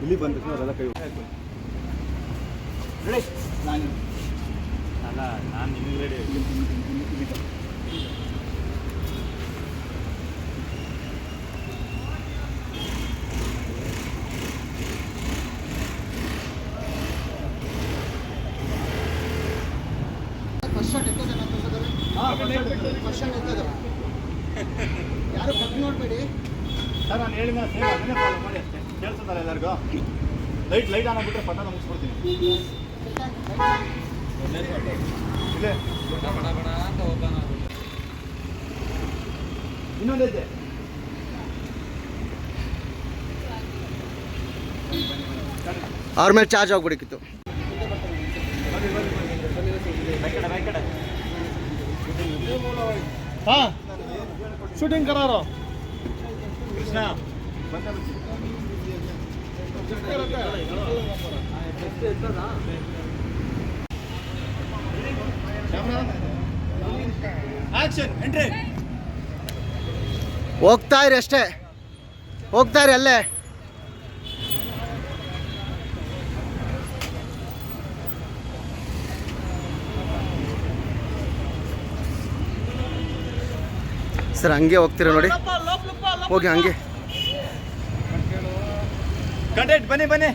ಇಲ್ಲಿ ಬಂದ ಅವರೆಲ್ಲ ಕೈ ಅಲ್ಲ ನಾನು ನಿಮಗೆ ರೆಡಿ ಎತ್ತೋದೇನ ಫಸ್ಟ್ ಶಾಟ್ ಎತ್ತೋದು ಯಾರು ಪಕ್ಕ ನೋಡಬೇಡಿ ಸರ್ ನಾನು ಹೇಳಿದ ಸೇಮ್ ಅದನ್ನೇ ಫಾಲೋ ಮಾಡಿ ಅಷ್ಟೇ. ಕೇಳಿಸುತ್ತಲ್ಲ ಎಲ್ಲರಿಗೂ? ಲೈಟ್ ಲೈಟ್ ಆನ್ ಆಗ್ಬಿಟ್ರೆ ಪಟ್ಟ ಮುಗಿಸ್ಬಿಡ್ತೀನಿ. ಇಲ್ಲೇ. ಇನ್ನೊಂದೈತೆ ಅವ್ರ ಮೇಲೆ ಚಾರ್ಜ್ ಆಗ್ಬಿಡಕ್ಕಿತ್ತು ಹಾಂ ಶೂಟಿಂಗ್ ಕರಾರೋ. ಕೃಷ್ಣ. ಹೋಗ್ತಾ ಇರಿ ಅಷ್ಟೇ. ಹೋಗ್ತಾ ಇರಿ ಅಲ್ಲೇ. ಸರ್ ಹಂಗೆ ಹೋಗ್ತೀರ ನೋಡಿ? ಹೋಗಿ ಹಂಗೆ. ಬನ್ನಿ ಬನ್ನಿ.